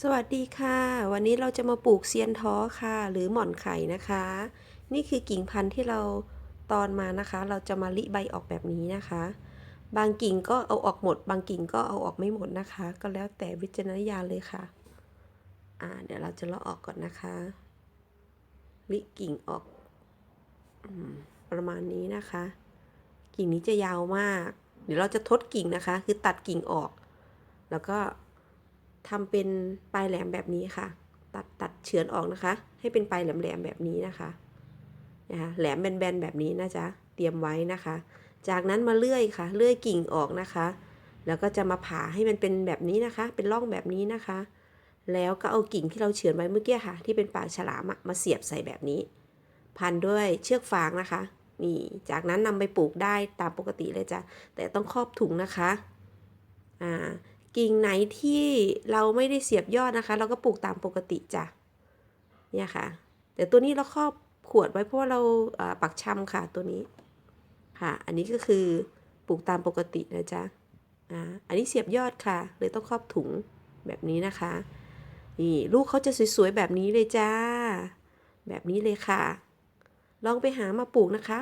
สวัสดีค่ะ วันนี้เราจะมาปลูกเซียนท้อค่ะ หรือหม่อนไข่นะคะ นี่คือกิ่งพันธุ์ที่เราตอนมานะคะ เราจะมาลิใบออกแบบนี้นะคะ บางกิ่งก็เอาออกหมด บางกิ่งก็เอาออกไม่หมดนะคะ ก็แล้วแต่วิจารณญาณเลยค่ะอ่าเดี๋ยวเราจะเลาะออกก่อนนะคะลิกิ่งออกอประมาณนี้นะคะ กิ่งนี้จะยาวมาก เดี๋ยวเราจะทดกิ่งนะคะ คือตัดกิ่งออก แล้วก็ ทำเป็นปลายแหลมแบบนี้ค่ะ ตัดตัดเฉือนออกนะคะ ให้เป็นปลายแหลมๆแบบนี้นะคะนะคะแหลมแบนๆแบบนี้นะจ๊ะเตรียมไว้นะคะ จากนั้นมาเลื่อยค่ะ เลื่อยกิ่งออกนะคะ แล้วก็จะมาผ่าให้มันเป็นแบบนี้นะคะ เป็นร่องแบบนี้นะคะ แล้วก็เอากิ่งที่เราเฉือนไว้เมื่อกี้ค่ะ ที่เป็นปากฉลามมาเสียบใส่แบบนี้ พันด้วยเชือกฟางนะคะนี่จากนั้นนำไปปลูกได้ตามปกติเลยจ้ะแต่ต้องครอบถุงนะคะอ่า กิ่งไหนที่เราไม่ได้เสียบยอดนะคะ เราก็ปลูกตามปกติจ้ะเนี่ยค่ะแต่ตัวนี้เราครอบขวดไว้เพราะว่าเราปักชำค่ะตัวนี้ค่ะ อันนี้ก็คือปลูกตามปกตินะจ๊ะอ่าอันนี้เสียบยอดค่ะเลยต้องครอบถุงแบบนี้นะคะนี่ลูกเขาจะสวยๆแบบนี้เลยจ้า แบบนี้เลยค่ะ ลองไปหามาปลูกนะคะ